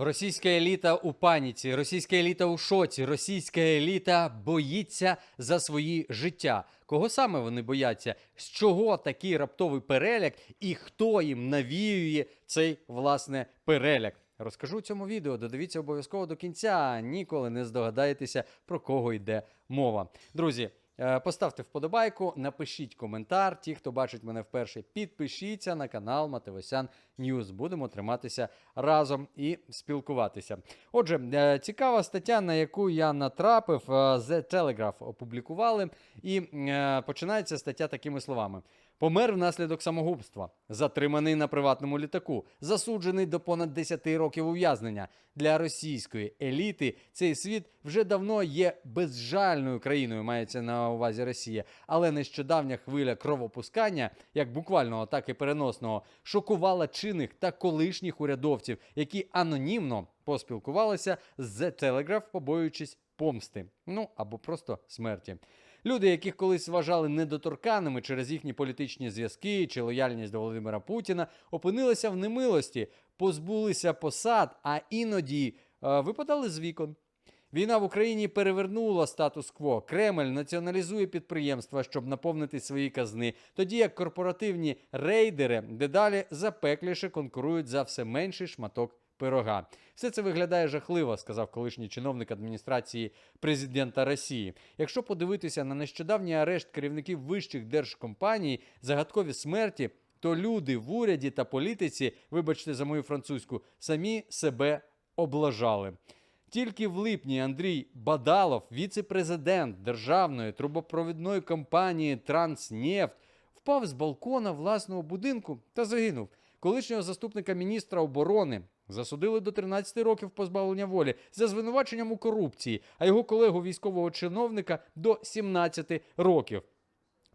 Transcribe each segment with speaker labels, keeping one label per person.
Speaker 1: Російська еліта у паніці, російська еліта у шоці, російська еліта боїться за свої життя. Кого саме вони бояться? З чого такий раптовий переляк і хто їм навіює цей власне переляк? Розкажу цьому відео. Додивіться обов'язково до кінця. Ніколи не здогадаєтеся, про кого йде мова. Друзі. Е, Поставте вподобайку, напишіть коментар. Ті, хто бачить мене вперше, підпишіться на канал Матевосян Ньюз. Будемо триматися разом і спілкуватися. Отже, е, цікава стаття, на яку я натрапив, е, The Telegraph опублікували, і починається стаття такими словами: помер внаслідок самогубства, затриманий на приватному літаку, засуджений до понад 10 років ув'язнення. Для російської еліти цей світ вже давно є безжальною країною, мається на увазі Росія. Але нещодавня хвиля кровопускання, як буквального, так і переносного, шокувала чинних та колишніх урядовців, які анонімно поспілкувалися з The Telegraph, побоюючись помсти, ну або просто смерті. Люди, яких колись вважали недоторканими через їхні політичні зв'язки чи лояльність до Володимира Путіна, опинилися в немилості, позбулися посад, а іноді е, випадали з вікон. Війна в Україні перевернула статус-кво. Кремль націоналізує підприємства, щоб наповнити свої казни, тоді як корпоративні рейдери дедалі запекліше конкурують за все менший шматок пирога. Все це виглядає жахливо, сказав колишній чиновник адміністрації президента Росії. Якщо подивитися на нещодавній арешт керівників вищих держкомпаній, загадкові смерті, то люди в уряді та політиці, вибачте за мою французьку, самі себе облажали. Тільки в липні Андрій Бадалов, віце-президент державної трубопровідної компанії Транснефть, впав з балкона власного будинку та загинув. Колишнього заступника міністра оборони засудили до 13 років позбавлення волі за звинуваченням у корупції, а його колегу військового чиновника до 17 років.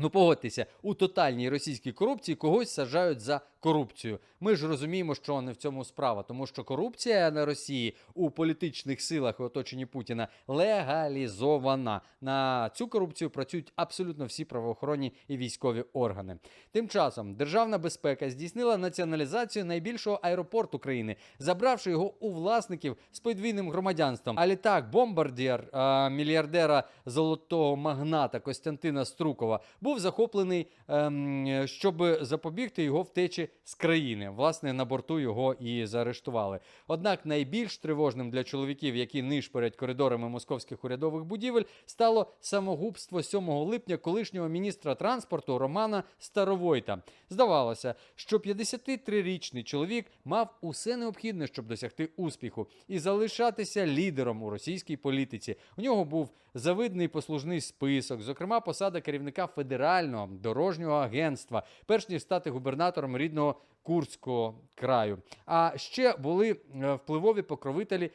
Speaker 1: Ну, погодьтеся, у тотальній російській корупції когось саджають за корупцію. Ми ж розуміємо, що не в цьому справа, тому що корупція на Росії у політичних силах і оточенні Путіна легалізована. На цю корупцію працюють абсолютно всі правоохоронні і військові органи. Тим часом Державна безпека здійснила націоналізацію найбільшого аеропорту країни, забравши його у власників з подвійним громадянством. А літак бомбардір а, мільярдера золотого магната Костянтина Струкова був захоплений, ем, щоб запобігти його втечі з країни. Власне, на борту його і заарештували. Однак найбільш тривожним для чоловіків, які нишпорять коридорами московських урядових будівель, стало самогубство 7 липня колишнього міністра транспорту Романа Старовойта. Здавалося, що 53-річний чоловік мав усе необхідне, щоб досягти успіху і залишатися лідером у російській політиці. У нього був завидний послужний список, зокрема посада керівника федерального дорожнього агентства, перш ніж стати губернатором рідного Курського краю. А ще були е, впливові покровителі е,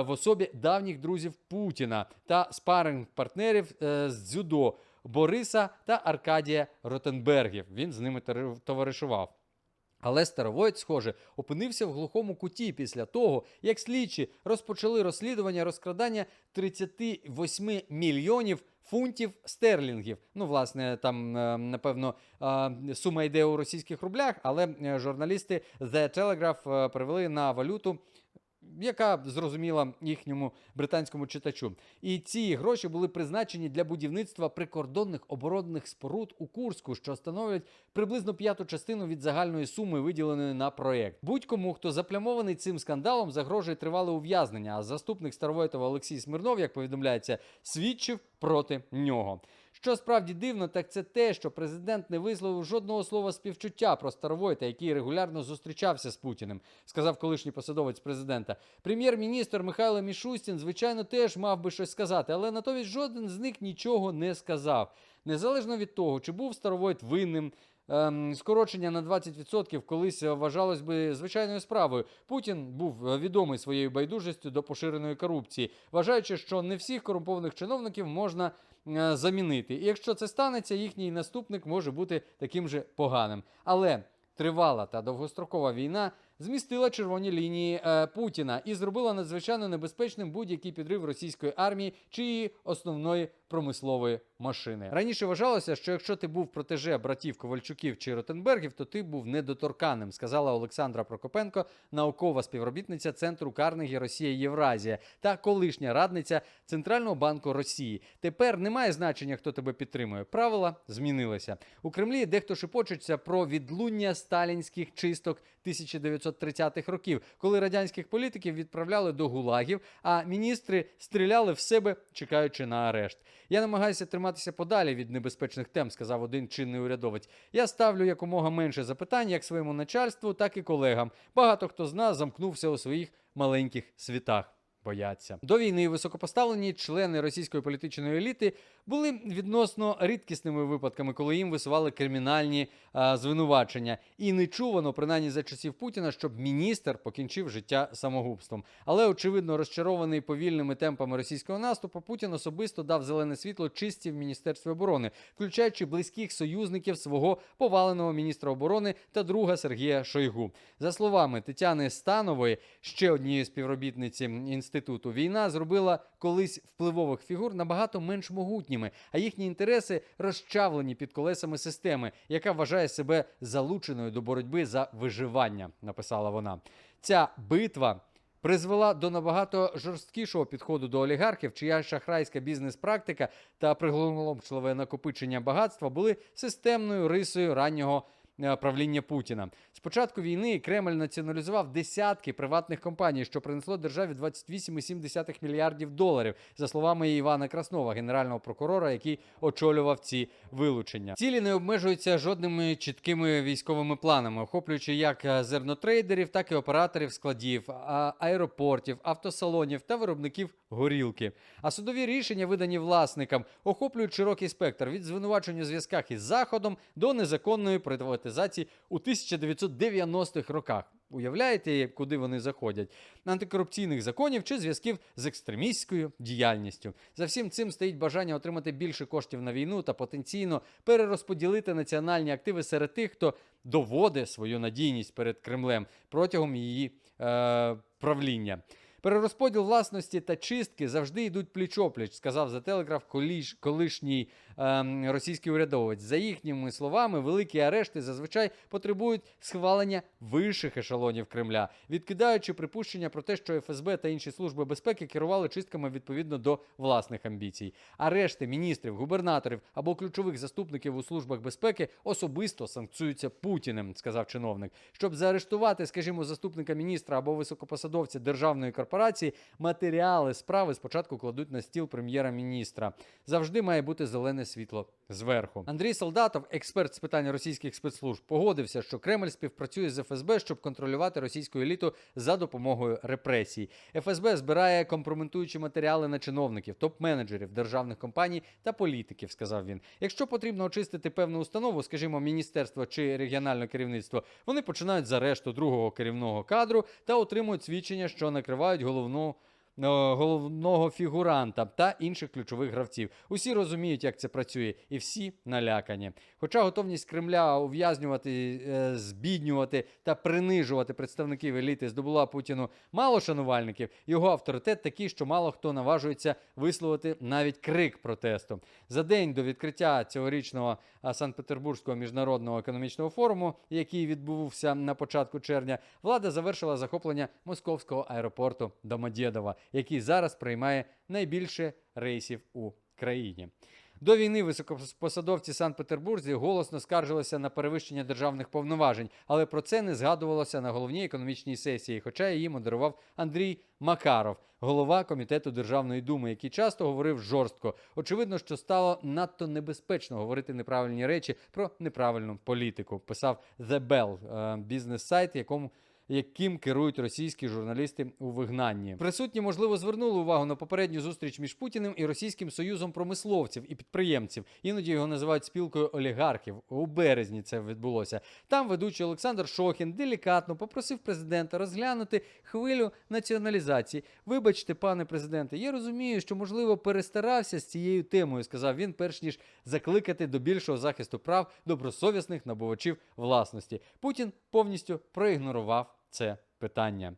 Speaker 1: в особі давніх друзів Путіна та спаринг партнерів е, з дзюдо Бориса та Аркадія Ротенбергів. Він з ними товаришував. Але Старовойт, схоже, опинився в глухому куті після того, як слідчі розпочали розслідування розкрадання 38 мільйонів фунтів стерлінгів. Ну, власне, там, е, напевно, е, сума йде у російських рублях, але е, журналісти The Telegraph привели на валюту. Яка зрозуміла їхньому британському читачу, і ці гроші були призначені для будівництва прикордонних оборонних споруд у Курську, що становлять приблизно п'яту частину від загальної суми, виділеної на проєкт. Будь-кому, хто заплямований цим скандалом, загрожує тривале ув'язнення. А заступник Старовойтова Олексій Смирнов, як повідомляється, свідчив проти нього. Що справді дивно, так це те, що президент не висловив жодного слова співчуття про Старовойта, який регулярно зустрічався з Путіним, сказав колишній посадовець президента. Прем'єр-міністр Михайло Мішустін, звичайно, теж мав би щось сказати, але натомість жоден з них нічого не сказав. Незалежно від того, чи був Старовойт винним. ем, Скорочення на 20% колись вважалось би звичайною справою. Путін був е, відомий своєю байдужістю до поширеної корупції, вважаючи, що не всіх корумпованих чиновників можна замінити. І якщо це станеться, їхній наступник може бути таким же поганим. Але тривала та довгострокова війна змістила червоні лінії е, Путіна і зробила надзвичайно небезпечним будь-який підрив російської армії чи її основної промислової машини. Раніше вважалося, що якщо ти був протеже братів Ковальчуків чи Ротенбергів, то ти був недоторканним, сказала Олександра Прокопенко, наукова співробітниця центру Карнегі Росія Євразія та колишня радниця Центрального банку Росії. Тепер немає значення, хто тебе підтримує. Правила змінилися у Кремлі. Дехто шепочеться про відлуння сталінських чисток 1930-х років, коли радянських політиків відправляли до гулагів, а міністри стріляли в себе, чекаючи на арешт. Я намагаюся триматися подалі від небезпечних тем, сказав один чинний урядовець. Я ставлю якомога менше запитань як своєму начальству, так і колегам. Багато хто з нас замкнувся у своїх маленьких світах. Бояться до війни високопоставлені члени російської політичної еліти були відносно рідкісними випадками, коли їм висували кримінальні а, звинувачення, і не чувано, принаймні за часів Путіна, щоб міністр покінчив життя самогубством. Але очевидно, розчарований повільними темпами російського наступу, Путін особисто дав зелене світло чисті в міністерстві оборони, включаючи близьких союзників свого поваленого міністра оборони та друга Сергія Шойгу. За словами Тетяни Станової, ще однієї співробітниці інституту, війна зробила колись впливових фігур набагато менш могутніми, а їхні інтереси розчавлені під колесами системи, яка вважає себе залученою до боротьби за виживання. Написала вона. Ця битва. Призвела до набагато жорсткішого підходу до олігархів, чия шахрайська бізнес-практика та приголомшливе накопичення багатства були системною рисою раннього правління Путіна. З початку війни Кремль націоналізував десятки приватних компаній, що принесло державі 28,7 мільярдів доларів, за словами Івана Краснова, генерального прокурора, який очолював ці вилучення. Цілі не обмежуються жодними чіткими військовими планами, охоплюючи як е, зернотрейдерів, так і операторів складів, аеропортів, автосалонів та виробників горілки. А судові рішення, видані власникам, охоплюють широкий спектр від звинувачень у зв'язках із Заходом до незаконної приватизації у 1990-х роках. Уявляєте, куди вони заходять? Антикорупційних законів чи зв'язків з екстремістською діяльністю. За всім цим стоїть бажання отримати більше коштів на війну та потенційно перерозподілити національні активи серед тих, хто доводить свою надійність перед Кремлем протягом її е, правління. Перерозподіл власності та чистки завжди йдуть пліч-опліч, сказав за телеграф коліш, колишній російський урядовець. За їхніми словами, великі арешти зазвичай потребують схвалення вищих ешелонів Кремля, відкидаючи припущення про те, що ФСБ та інші служби безпеки керували чистками відповідно до власних амбіцій. Арешти міністрів, губернаторів або ключових заступників у службах безпеки особисто санкціюються Путіним, сказав чиновник. Щоб заарештувати, скажімо, заступника міністра або високопосадовця державної корпорації, матеріали справи спочатку кладуть на стіл прем'єра-міністра. Завжди має бути зелене світло зверху. Андрій Солдатов, експерт з питань російських спецслужб, погодився, що Кремль співпрацює з ФСБ, щоб контролювати російську еліту за допомогою репресій. ФСБ збирає компрометуючі матеріали на чиновників, топ-менеджерів державних компаній та політиків. Сказав він. Якщо потрібно очистити певну установу, скажімо, міністерство чи регіональне керівництво, вони починають з арешту другого керівного кадру та отримують свідчення, що накривають головну. Е, Головного фігуранта та інших ключових гравців. Усі розуміють, як це працює, і всі налякані. Хоча готовність Кремля ув'язнювати, е, збіднювати та принижувати представників еліти здобула Путіну мало шанувальників, його авторитет такий, що мало хто наважується висловити навіть крик протесту. За день до відкриття цьогорічного Санкт-Петербурзького міжнародного економічного форуму, який відбувся на початку червня, влада завершила захоплення московського аеропорту Домодєдова, який зараз приймає найбільше рейсів у країні. До війни високопосадовці Санкт-Петербурзі голосно скаржилися на перевищення державних повноважень, але про це не згадувалося на головній економічній сесії, хоча її модерував Андрій Макаров, голова комітету Державної думи, який часто говорив жорстко. Очевидно, що стало надто небезпечно говорити неправильні речі про неправильну політику. Писав The Bell, е, бізнес-сайт, якому яким керують російські журналісти у вигнанні. Присутні, можливо, звернули увагу на попередню зустріч між Путіним і Російським Союзом промисловців і підприємців. Іноді його називають спілкою олігархів. У березні це відбулося. Там ведучий Олександр Шохін делікатно попросив президента розглянути хвилю націоналізації. Вибачте, пане президенте, я розумію, що можливо перестарався з цією темою, сказав він, перш ніж закликати до більшого захисту прав добросовісних набувачів власності. Путін повністю проігнорував це питання.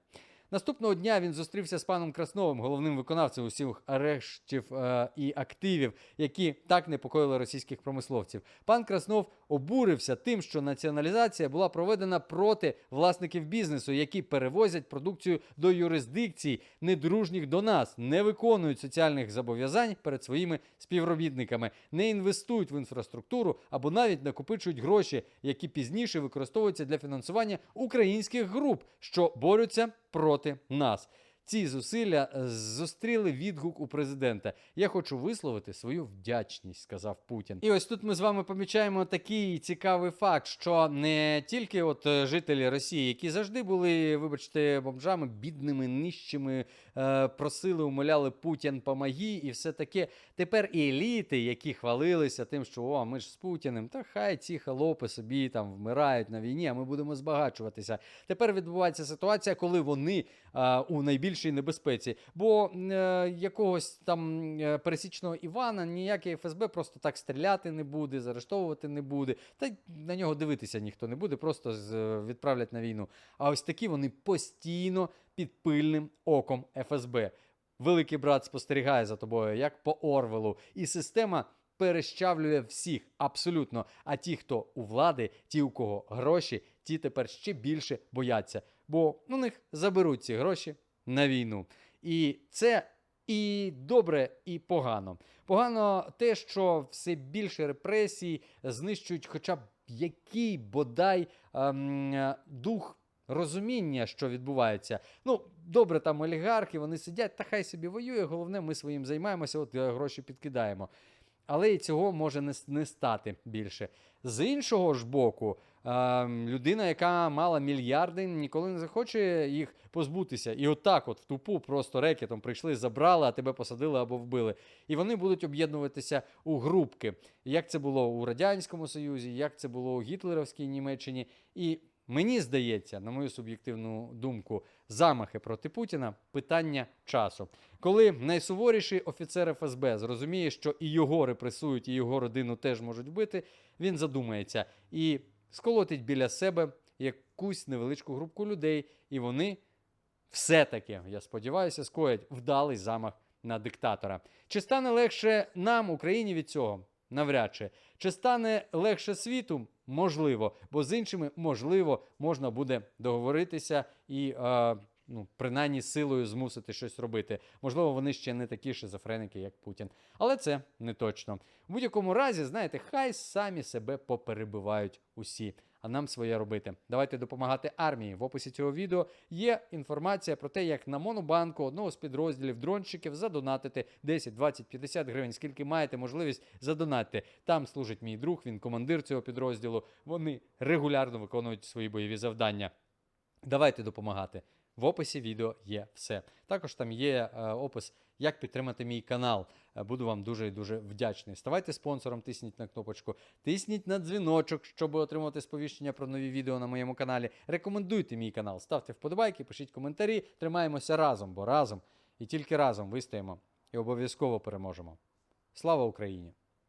Speaker 1: Наступного дня він зустрівся з паном Красновим, головним виконавцем усіх арештів е, і активів, які так непокоїли російських промисловців. Пан Краснов обурився тим, що націоналізація була проведена проти власників бізнесу, які перевозять продукцію до юрисдикцій, недружніх до нас, не виконують соціальних зобов'язань перед своїми співробітниками, не інвестують в інфраструктуру або навіть накопичують гроші, які пізніше використовуються для фінансування українських груп, що борються проти нас. Ці зусилля е, зустріли відгук у президента. Я хочу висловити свою вдячність, сказав Путін. І ось тут ми з вами помічаємо такий цікавий факт, що не тільки от е, жителі Росії, які завжди були, вибачте, бомжами, бідними, нижчими, е, просили, умоляли Путін помоги і все таке. Тепер і еліти, які хвалилися тим, що о, ми ж з Путіним, та хай ці холопи собі там вмирають на війні, а ми будемо збагачуватися. Тепер відбувається ситуація, коли вони у найбільшій небезпеці. Бо е, якогось там е, пересічного Івана ніяке ФСБ просто так стріляти не буде, заарештовувати не буде. Та й на нього дивитися ніхто не буде, просто з, е, відправлять на війну. А ось такі вони постійно під пильним оком ФСБ. Великий брат спостерігає за тобою, як по Орвелу, і система перещавлює всіх абсолютно. А ті, хто у влади, ті, у кого гроші, ті тепер ще більше бояться, бо у них заберуть ці гроші на війну. І це і добре, і погано. Погано те, що все більше репресій знищують, хоча б який бодай ем, дух розуміння, що відбувається. Ну, добре, там олігархи, вони сидять, та хай собі воює. Головне, ми своїм займаємося, от е, гроші підкидаємо. Але і цього може не, стати більше. З іншого ж боку, людина, яка мала мільярди, ніколи не захоче їх позбутися. І отак, от в тупу, просто рекетом прийшли, забрали, а тебе посадили або вбили. І вони будуть об'єднуватися у групки. Як це було у Радянському Союзі, як це було у гітлерівській Німеччині. І мені здається, на мою суб'єктивну думку, замахи проти Путіна питання часу. Коли найсуворіший офіцер ФСБ зрозуміє, що і його репресують, і його родину теж можуть бити, він задумається і сколотить біля себе якусь невеличку групку людей, і вони все-таки, я сподіваюся, скоять вдалий замах на диктатора. Чи стане легше нам, Україні, від цього? Навряд чи. Чи стане легше світу? Можливо, бо з іншими, можливо, можна буде договоритися і, е, ну, принаймні, силою змусити щось робити. Можливо, вони ще не такі шизофреники, як Путін. Але це не точно. В будь-якому разі, знаєте, хай самі себе поперебивають усі. А нам своє робити. Давайте допомагати армії. В описі цього відео є інформація про те, як на Монобанку одного з підрозділів дронщиків задонатити 10, 20, 50 гривень. Скільки маєте можливість задонатити. Там служить мій друг, він командир цього підрозділу. Вони регулярно виконують свої бойові завдання. Давайте допомагати. В описі відео є все. Також там є е, опис, як підтримати мій канал. Е, Буду вам дуже і дуже вдячний. Ставайте спонсором, тисніть на кнопочку, тисніть на дзвіночок, щоб отримувати сповіщення про нові відео на моєму каналі. Рекомендуйте мій канал, ставте вподобайки, пишіть коментарі. Тримаємося разом, бо разом і тільки разом вистоїмо і обов'язково переможемо. Слава Україні!